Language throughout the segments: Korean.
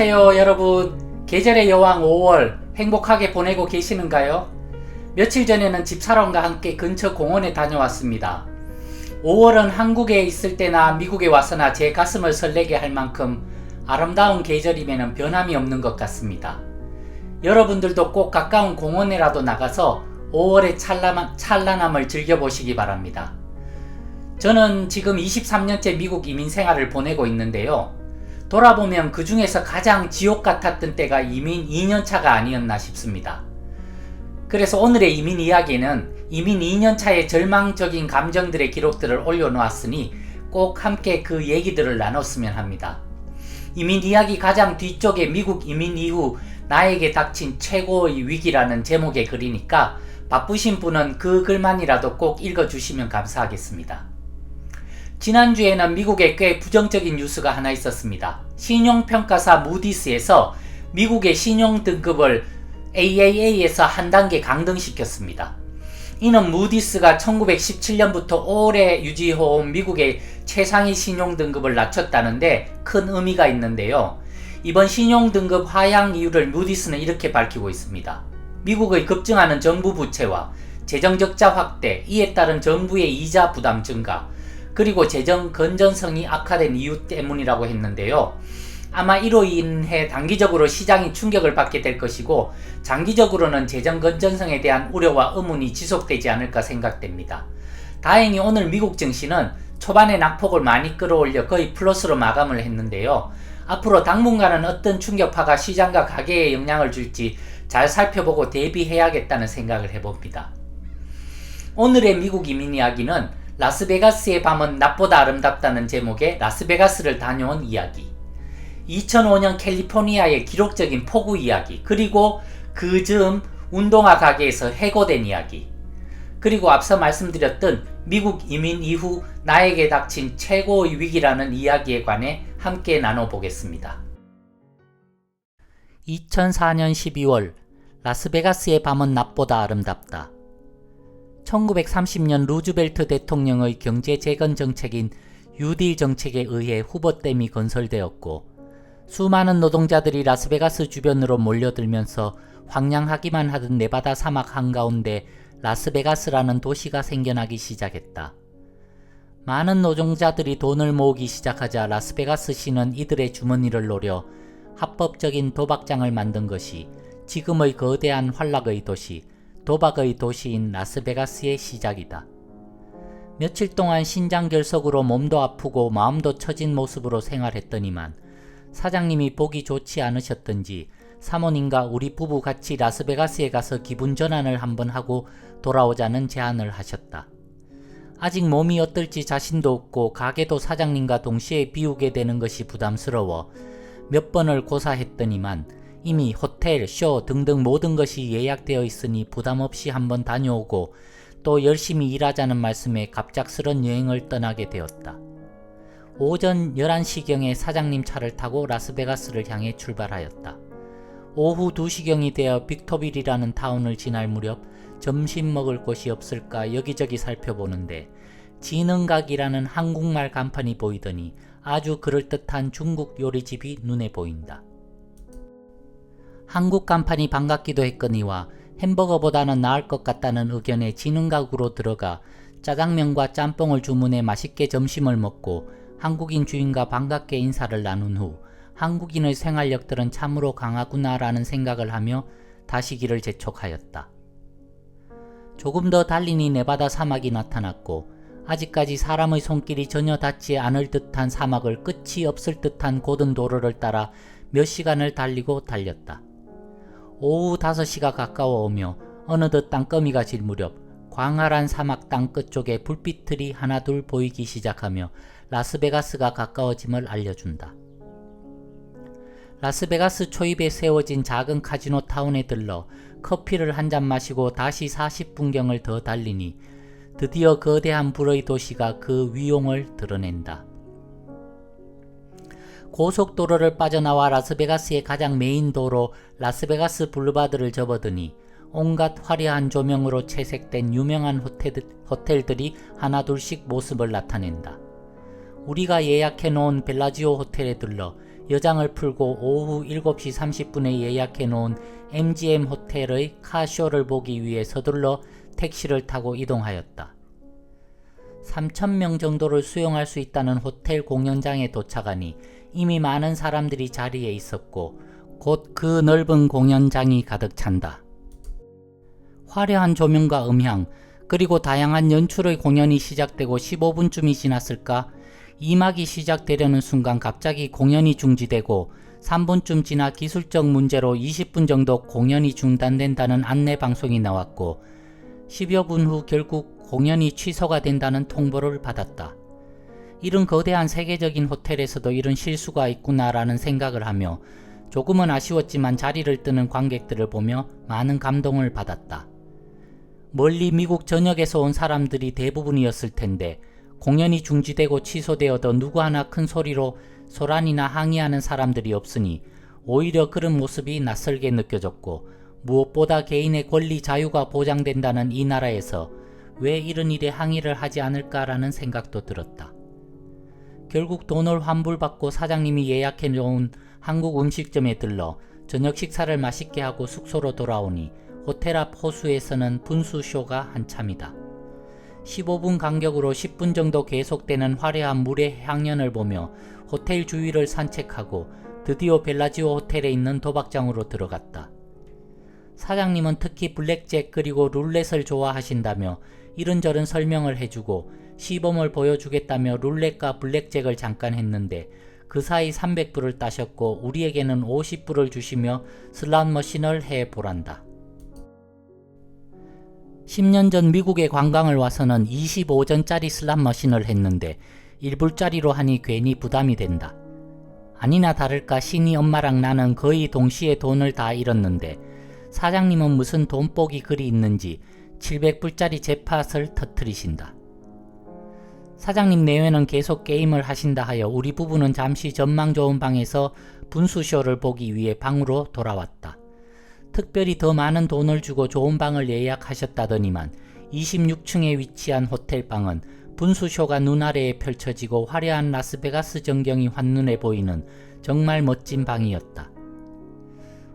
안녕하세요 여러분 계절의 여왕 5월 행복하게 보내고 계시는가요? 며칠 전에는 집사람과 함께 근처 공원에 다녀왔습니다. 5월은 한국에 있을 때나 미국에 와서나 제 가슴을 설레게 할 만큼 아름다운 계절임에는 변함이 없는 것 같습니다. 여러분들도 꼭 가까운 공원에라도 나가서 5월의 찬란함, 찬란함을 즐겨보시기 바랍니다. 저는 지금 23년째 미국 이민 생활을 보내고 있는데요. 돌아보면 그 중에서 가장 지옥 같았던 때가 이민 2년차가 아니었나 싶습니다. 그래서 오늘의 이민 이야기는 이민 2년차의 절망적인 감정들의 기록들을 올려놓았으니 꼭 함께 그 얘기들을 나눴으면 합니다. 이민 이야기 가장 뒤쪽에 미국 이민 이후 나에게 닥친 최고의 위기라는 제목의 글이니까 바쁘신 분은 그 글만이라도 꼭 읽어주시면 감사하겠습니다. 지난주에는 미국에 꽤 부정적인 뉴스가 하나 있었습니다. 신용평가사 무디스에서 미국의 신용 등급을 AAA에서 한 단계 강등시켰습니다. 이는 무디스가 1917년부터 오래 유지해온 미국의 최상위 신용 등급을 낮췄다는데 큰 의미가 있는데요. 이번 신용 등급 하향 이유를 무디스는 이렇게 밝히고 있습니다. 미국의 급증하는 정부 부채와 재정 적자 확대, 이에 따른 정부의 이자 부담 증가, 그리고 재정 건전성이 악화된 이유 때문이라고 했는데요. 아마 이로 인해 단기적으로 시장이 충격을 받게 될 것이고 장기적으로는 재정 건전성에 대한 우려와 의문이 지속되지 않을까 생각됩니다. 다행히 오늘 미국 증시는 초반에 낙폭을 많이 끌어올려 거의 플러스로 마감을 했는데요. 앞으로 당분간은 어떤 충격파가 시장과 가계에 영향을 줄지 잘 살펴보고 대비해야겠다는 생각을 해봅니다. 오늘의 미국 이민 이야기는 라스베가스의 밤은 낮보다 아름답다는 제목의 라스베가스를 다녀온 이야기. 2005년 캘리포니아의 기록적인 폭우 이야기, 그리고 그 즈음 운동화 가게에서 해고된 이야기, 그리고 앞서 말씀드렸던 미국 이민 이후 나에게 닥친 최고의 위기라는 이야기에 관해 함께 나눠보겠습니다. 2004년 12월 라스베가스의 밤은 낮보다 아름답다. 1930년 루즈벨트 대통령의 경제 재건 정책인 유딜 정책에 의해 후보댐이 건설되었고 수많은 노동자들이 라스베가스 주변으로 몰려들면서 황량하기만 하던 네바다 사막 한가운데 라스베가스라는 도시가 생겨나기 시작했다. 많은 노동자들이 돈을 모으기 시작하자 라스베가스 시는 이들의 주머니를 노려 합법적인 도박장을 만든 것이 지금의 거대한 활락의 도시, 도박의 도시인 라스베가스의 시작이다. 며칠 동안 신장 결석으로 몸도 아프고 마음도 처진 모습으로 생활했더니만 사장님이 보기 좋지 않으셨던지 사모님과 우리 부부 같이 라스베가스에 가서 기분 전환을 한번 하고 돌아오자는 제안을 하셨다. 아직 몸이 어떨지 자신도 없고 가게도 사장님과 동시에 비우게 되는 것이 부담스러워 몇 번을 고사했더니만 이미 호텔, 쇼 등등 모든 것이 예약되어 있으니 부담 없이 한번 다녀오고 또 열심히 일하자는 말씀에 갑작스런 여행을 떠나게 되었다. 오전 11시경에 사장님 차를 타고 라스베가스를 향해 출발하였다. 오후 2시경이 되어 빅토빌이라는 타운을 지날 무렵 점심 먹을 곳이 없을까 여기저기 살펴보는데 지능각이라는 한국말 간판이 보이더니 아주 그럴듯한 중국 요리집이 눈에 보인다. 한국 간판이 반갑기도 했거니와 햄버거보다는 나을 것 같다는 의견에 지능각으로 들어가 짜장면과 짬뽕을 주문해 맛있게 점심을 먹고 한국인 주인과 반갑게 인사를 나눈 후 한국인의 생활력들은 참으로 강하구나라는 생각을 하며 다시 길을 재촉하였다. 조금 더 달리니 네바다 사막이 나타났고 아직까지 사람의 손길이 전혀 닿지 않을 듯한 사막을 끝이 없을 듯한 고든 도로를 따라 몇 시간을 달리고 달렸다. 오후 5시가 가까워 오며 어느덧 땅거미가 질 무렵 광활한 사막 땅 끝쪽에 불빛들이 하나둘 보이기 시작하며 라스베가스가 가까워짐을 알려준다. 라스베가스 초입에 세워진 작은 카지노 타운에 들러 커피를 한 잔 마시고 다시 40분경을 더 달리니 드디어 거대한 불의 도시가 그 위용을 드러낸다. 고속도로를 빠져나와 라스베가스의 가장 메인 도로 라스베가스 블루바드를 접어드니 온갖 화려한 조명으로 채색된 유명한 호텔 들, 이 하나둘씩 모습을 나타낸다. 우리가 예약해 놓은 벨라지오 호텔에 들러 여장을 풀고 오후 7시 30분에 예약해 놓은 MGM 호텔의 카쇼를 보기 위해 서둘러 택시를 타고 이동하였다. 3,000명 정도를 수용할 수 있다는 호텔 공연장에 도착하니 이미 많은 사람들이 자리에 있었고 곧 그 넓은 공연장이 가득 찬다. 화려한 조명과 음향, 그리고 다양한 연출의 공연이 시작되고 15분쯤이 지났을까 2막이 시작되려는 순간 갑자기 공연이 중지되고 3분쯤 지나 기술적 문제로 20분 정도 공연이 중단된다는 안내 방송이 나왔고 10여 분 후 결국 공연이 취소가 된다는 통보를 받았다. 이런 거대한 세계적인 호텔에서도 이런 실수가 있구나라는 생각을 하며 조금은 아쉬웠지만 자리를 뜨는 관객들을 보며 많은 감동을 받았다. 멀리 미국 전역에서 온 사람들이 대부분이었을 텐데 공연이 중지되고 취소되어도 누구 하나 큰 소리로 소란이나 항의하는 사람들이 없으니 오히려 그런 모습이 낯설게 느껴졌고 무엇보다 개인의 권리 자유가 보장된다는 이 나라에서 왜 이런 일에 항의를 하지 않을까라는 생각도 들었다. 결국 돈을 환불받고 사장님이 예약해 놓은 한국 음식점에 들러 저녁 식사를 맛있게 하고 숙소로 돌아오니 호텔 앞 호수에서는 분수쇼가 한참이다. 15분 간격으로 10분 정도 계속되는 화려한 물의 향연을 보며 호텔 주위를 산책하고 드디어 벨라지오 호텔에 있는 도박장으로 들어갔다. 사장님은 특히 블랙잭 그리고 룰렛을 좋아하신다며 이런저런 설명을 해주고 시범을 보여주겠다며 룰렛과 블랙잭을 잠깐 했는데 그 사이 300불을 따셨고 우리에게는 50불을 주시며 슬롯 머신을 해 보란다. 10년 전 미국에 관광을 와서는 25전짜리 슬롯 머신을 했는데 1불짜리로 하니 괜히 부담이 된다. 아니나 다를까 신이 엄마랑 나는 거의 동시에 돈을 다 잃었는데 사장님은 무슨 돈복이 그리 있는지 700불짜리 jet팟을 터트리신다. 사장님 내외는 계속 게임을 하신다 하여 우리 부부는 잠시 전망 좋은 방에서 분수쇼를 보기 위해 방으로 돌아왔다. 특별히 더 많은 돈을 주고 좋은 방을 예약하셨다더니만 26층에 위치한 호텔 방은 분수쇼가 눈아래에 펼쳐지고 화려한 라스베가스 전경이 한눈에 보이는 정말 멋진 방이었다.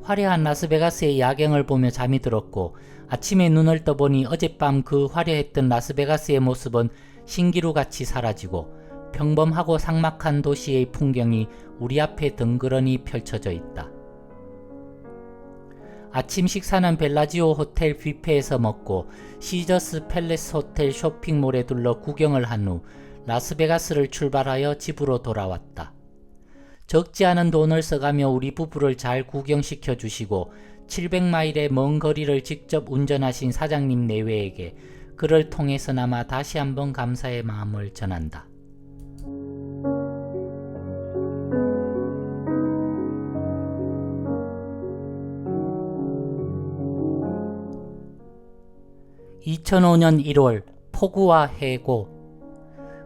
화려한 라스베가스의 야경을 보며 잠이 들었고 아침에 눈을 떠보니 어젯밤 그 화려했던 라스베가스의 모습은 신기루 같이 사라지고 평범하고 삭막한 도시의 풍경이 우리 앞에 덩그러니 펼쳐져 있다. 아침 식사는 벨라지오 호텔 뷔페에서 먹고 시저스 팰레스 호텔 쇼핑몰에 둘러 구경을 한 후 라스베가스를 출발하여 집으로 돌아왔다. 적지 않은 돈을 써가며 우리 부부를 잘 구경시켜 주시고 700마일의 먼 거리를 직접 운전하신 사장님 내외에게 그를 통해서나마 다시 한번 감사의 마음을 전한다. (2005년 1월) 폭우와 해고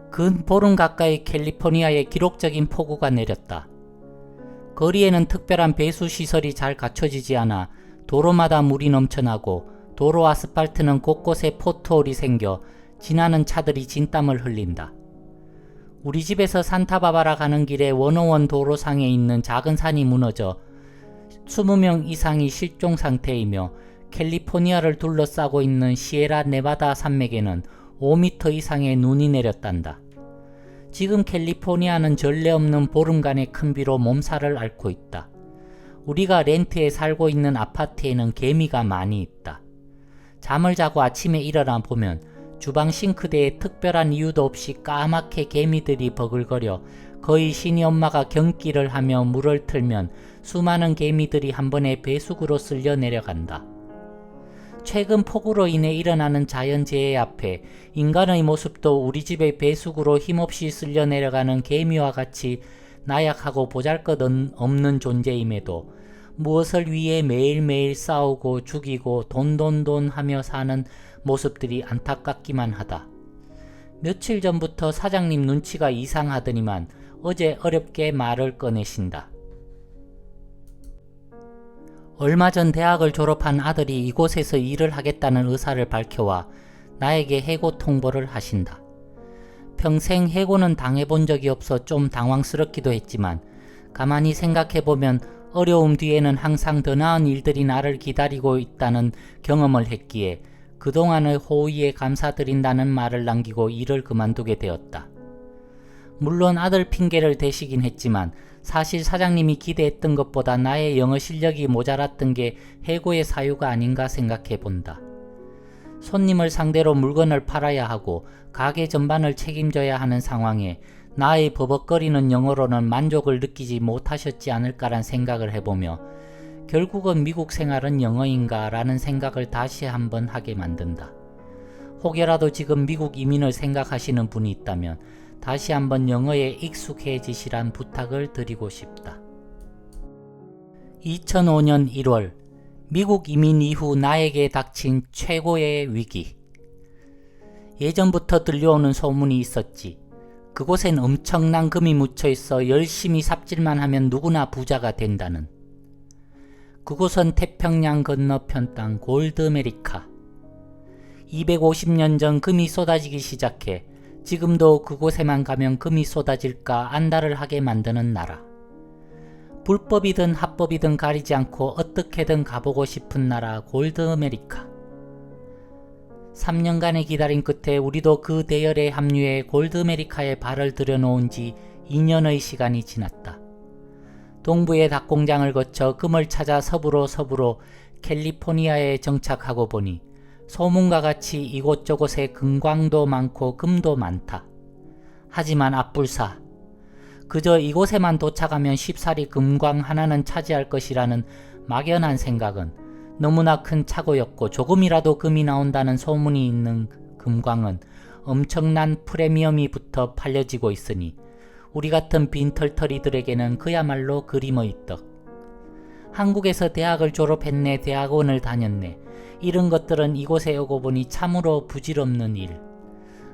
근 보름 가까이 캘리포니아에 기록적인 폭우가 내렸다. 거리에는 특별한 배수 시설이 잘 갖춰지지 않아 도로마다 물이 넘쳐나고 도로 아스팔트는 곳곳에 포트홀이 생겨 지나는 차들이 진땀을 흘린다. 우리 집에서 산타바바라 가는 길에 원호원 도로상에 있는 작은 산이 무너져 20명 이상이 실종 상태이며 캘리포니아를 둘러싸고 있는 시에라 네바다 산맥에는 5m 이상의 눈이 내렸단다. 지금 캘리포니아는 전례 없는 보름간의 큰 비로 몸살을 앓고 있다. 우리가 렌트에 살고 있는 아파트에는 개미가 많이 있다. 잠을 자고 아침에 일어나 보면 주방 싱크대에 특별한 이유도 없이 까맣게 개미들이 버글거려 거의 신이 엄마가 경기를 하며 물을 틀면 수많은 개미들이 한 번에 배수구로 쓸려 내려간다. 최근 폭우로 인해 일어나는 자연재해 앞에 인간의 모습도 우리 집의 배수구로 힘없이 쓸려 내려가는 개미와 같이 나약하고 보잘것 없는 존재임에도 무엇을 위해 매일매일 싸우고 죽이고 돈돈돈 하며 사는 모습들이 안타깝기만 하다. 며칠 전부터 사장님 눈치가 이상하더니만 어제 어렵게 말을 꺼내신다. 얼마 전 대학을 졸업한 아들이 이곳에서 일을 하겠다는 의사를 밝혀와 나에게 해고 통보를 하신다. 평생 해고는 당해본 적이 없어 좀 당황스럽기도 했지만 가만히 생각해보면 어려움 뒤에는 항상 더 나은 일들이 나를 기다리고 있다는 경험을 했기에 그동안의 호의에 감사드린다는 말을 남기고 일을 그만두게 되었다. 물론 아들 핑계를 대시긴 했지만 사실 사장님이 기대했던 것보다 나의 영어 실력이 모자랐던 게 해고의 사유가 아닌가 생각해 본다. 손님을 상대로 물건을 팔아야 하고 가게 전반을 책임져야 하는 상황에 나의 버벅거리는 영어로는 만족을 느끼지 못하셨지 않을까란 생각을 해보며 결국은 미국 생활은 영어인가 라는 생각을 다시 한번 하게 만든다. 혹여라도 지금 미국 이민을 생각하시는 분이 있다면 다시 한번 영어에 익숙해지시란 부탁을 드리고 싶다. 2005년 1월 미국 이민 이후 나에게 닥친 최고의 위기. 예전부터 들려오는 소문이 있었지. 그곳엔 엄청난 금이 묻혀 있어 열심히 삽질만 하면 누구나 부자가 된다는. 그곳은 태평양 건너편 땅 골드메리카. 250년 전 금이 쏟아지기 시작해 지금도 그곳에만 가면 금이 쏟아질까 안달을 하게 만드는 나라. 불법이든 합법이든 가리지 않고 어떻게든 가보고 싶은 나라 골드메리카. 3년간의 기다림 끝에 우리도 그 대열에 합류해 골드메리카에 발을 들여놓은 지 2년의 시간이 지났다. 동부의 닭공장을 거쳐 금을 찾아 서부로 서부로 캘리포니아에 정착하고 보니 소문과 같이 이곳저곳에 금광도 많고 금도 많다. 하지만 앞불사. 그저 이곳에만 도착하면 쉽사리 금광 하나는 차지할 것이라는 막연한 생각은 너무나 큰 착오였고 조금이라도 금이 나온다는 소문이 있는 금광은 엄청난 프리미엄이 붙어 팔려지고 있으니 우리 같은 빈털터리들에게는 그야말로 그림의 떡. 한국에서 대학을 졸업했네, 대학원을 다녔네. 이런 것들은 이곳에 오고 보니 참으로 부질없는 일.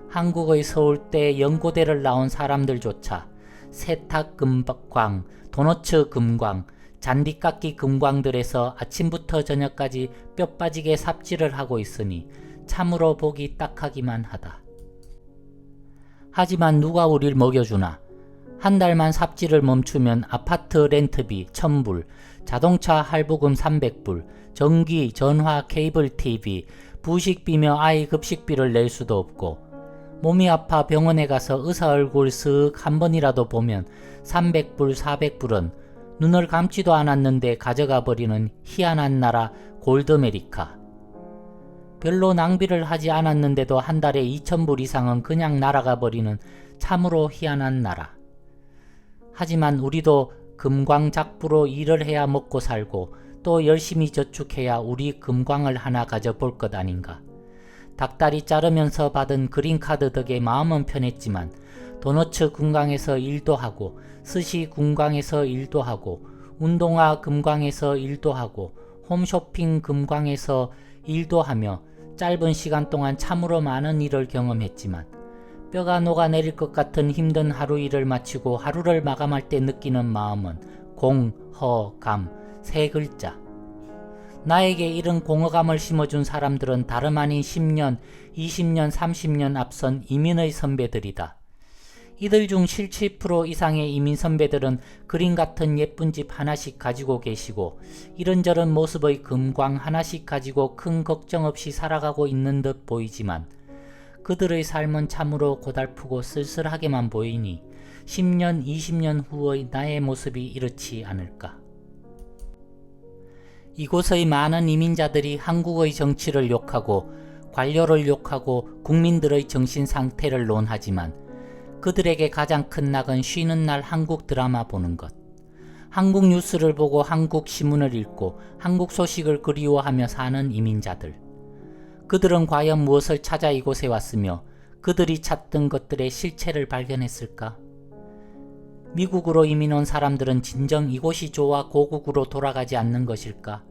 한국의 서울대 연고대를 나온 사람들조차 세탁 금광, 도너츠 금광, 잔디깎기 금광들에서 아침부터 저녁까지 뼈 빠지게 삽질을 하고 있으니 참으로 보기 딱하기만 하다. 하지만 누가 우릴 먹여주나? 한 달만 삽질을 멈추면 아파트 렌트비 1000불, 자동차 할부금 300불, 전기, 전화, 케이블 TV, 부식비며 아이 급식비를 낼 수도 없고, 몸이 아파 병원에 가서 의사 얼굴 쓱 한 번이라도 보면 300불, 400불은 눈을 감지도 않았는데 가져가 버리는 희한한 나라 골드메리카. 별로 낭비를 하지 않았는데도 한 달에 2천불 이상은 그냥 날아가 버리는 참으로 희한한 나라. 하지만 우리도 금광작부로 일을 해야 먹고 살고 또 열심히 저축해야 우리 금광을 하나 가져볼 것 아닌가. 닭다리 자르면서 받은 그린카드 덕에 마음은 편했지만 도너츠 금광에서 일도 하고 스시 금광에서 일도 하고 운동화 금광에서 일도 하고 홈쇼핑 금광에서 일도 하며 짧은 시간 동안 참으로 많은 일을 경험했지만 뼈가 녹아내릴 것 같은 힘든 하루 일을 마치고 하루를 마감할 때 느끼는 마음은 공, 허, 감, 세 글자. 나에게 이런 공허감을 심어준 사람들은 다름 아닌 10년, 20년, 30년 앞선 이민의 선배들이다. 이들 중70% 이상의 이민 선배들은 그림 같은 예쁜 집 하나씩 가지고 계시고 이런저런 모습의 금광 하나씩 가지고 큰 걱정 없이 살아가고 있는 듯 보이지만 그들의 삶은 참으로 고달프고 쓸쓸하게만 보이니 10년, 20년 후의 나의 모습이 이렇지 않을까. 이곳의 많은 이민자들이 한국의 정치를 욕하고 관료를 욕하고 국민들의 정신 상태를 논하지만 그들에게 가장 큰 낙은 쉬는 날 한국 드라마 보는 것. 한국 뉴스를 보고 한국 신문을 읽고 한국 소식을 그리워하며 사는 이민자들. 그들은 과연 무엇을 찾아 이곳에 왔으며 그들이 찾던 것들의 실체를 발견했을까? 미국으로 이민 온 사람들은 진정 이곳이 좋아 고국으로 돌아가지 않는 것일까?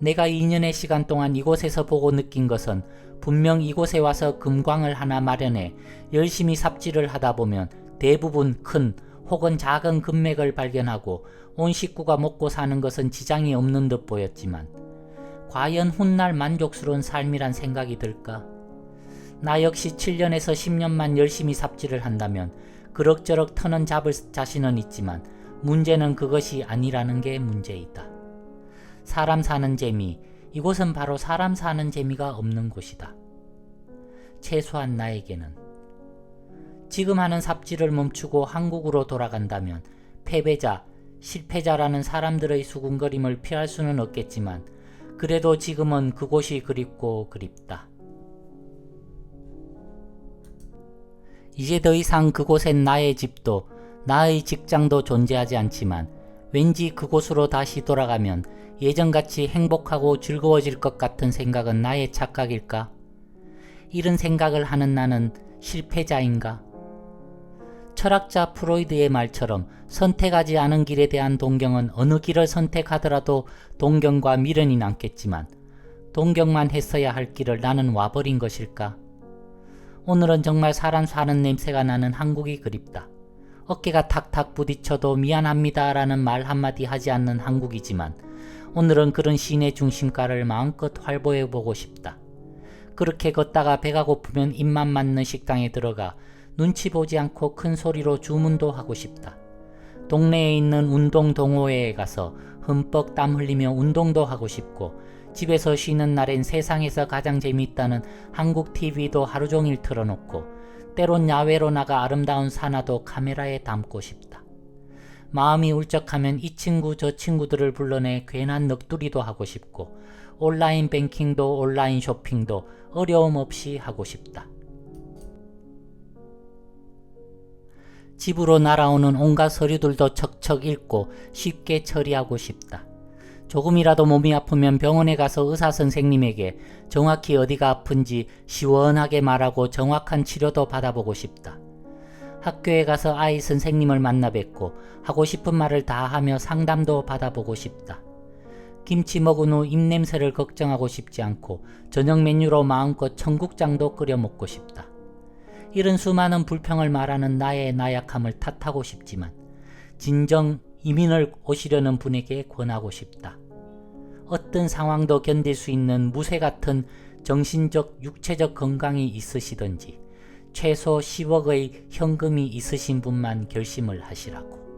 내가 2년의 시간 동안 이곳에서 보고 느낀 것은 분명 이곳에 와서 금광을 하나 마련해 열심히 삽질을 하다 보면 대부분 큰 혹은 작은 금맥을 발견하고 온 식구가 먹고 사는 것은 지장이 없는 듯 보였지만 과연 훗날 만족스러운 삶이란 생각이 들까? 나 역시 7년에서 10년만 열심히 삽질을 한다면 그럭저럭 터는 잡을 자신은 있지만 문제는 그것이 아니라는 게 문제이다. 사람 사는 재미, 이곳은 바로 사람 사는 재미가 없는 곳이다. 최소한 나에게는. 지금 하는 삽질을 멈추고 한국으로 돌아간다면 패배자, 실패자라는 사람들의 수군거림을 피할 수는 없겠지만 그래도 지금은 그곳이 그립고 그립다. 이제 더 이상 그곳엔 나의 집도 나의 직장도 존재하지 않지만 왠지 그곳으로 다시 돌아가면 예전같이 행복하고 즐거워질 것 같은 생각은 나의 착각일까? 이런 생각을 하는 나는 실패자인가? 철학자 프로이드의 말처럼 선택하지 않은 길에 대한 동경은 어느 길을 선택하더라도 동경과 미련이 남겠지만 동경만 했어야 할 길을 나는 와버린 것일까? 오늘은 정말 사람 사는 냄새가 나는 한국이 그립다. 어깨가 탁탁 부딪혀도 미안합니다 라는 말 한마디 하지 않는 한국이지만 오늘은 그런 시내 중심가를 마음껏 활보해 보고 싶다. 그렇게 걷다가 배가 고프면 입만 맞는 식당에 들어가 눈치 보지 않고 큰 소리로 주문도 하고 싶다. 동네에 있는 운동 동호회에 가서 흠뻑 땀 흘리며 운동도 하고 싶고 집에서 쉬는 날엔 세상에서 가장 재미있다는 한국 TV도 하루 종일 틀어놓고 때론 야외로 나가 아름다운 산화도 카메라에 담고 싶다. 마음이 울적하면 이 친구 저 친구들을 불러내 괜한 넋두리도 하고 싶고 온라인 뱅킹도 온라인 쇼핑도 어려움 없이 하고 싶다. 집으로 날아오는 온갖 서류들도 척척 읽고 쉽게 처리하고 싶다. 조금이라도 몸이 아프면 병원에 가서 의사 선생님에게 정확히 어디가 아픈지 시원하게 말하고 정확한 치료도 받아보고 싶다. 학교에 가서 아이 선생님을 만나 뵙고 하고 싶은 말을 다 하며 상담도 받아보고 싶다. 김치 먹은 후 입냄새를 걱정하고 싶지 않고 저녁 메뉴로 마음껏 청국장도 끓여 먹고 싶다. 이런 수많은 불평을 말하는 나의 나약함을 탓하고 싶지만 진정 이민을 오시려는 분에게 권하고 싶다. 어떤 상황도 견딜 수 있는 무쇠 같은 정신적, 육체적 건강이 있으시든지 최소 10억의 현금이 있으신 분만 결심을 하시라고.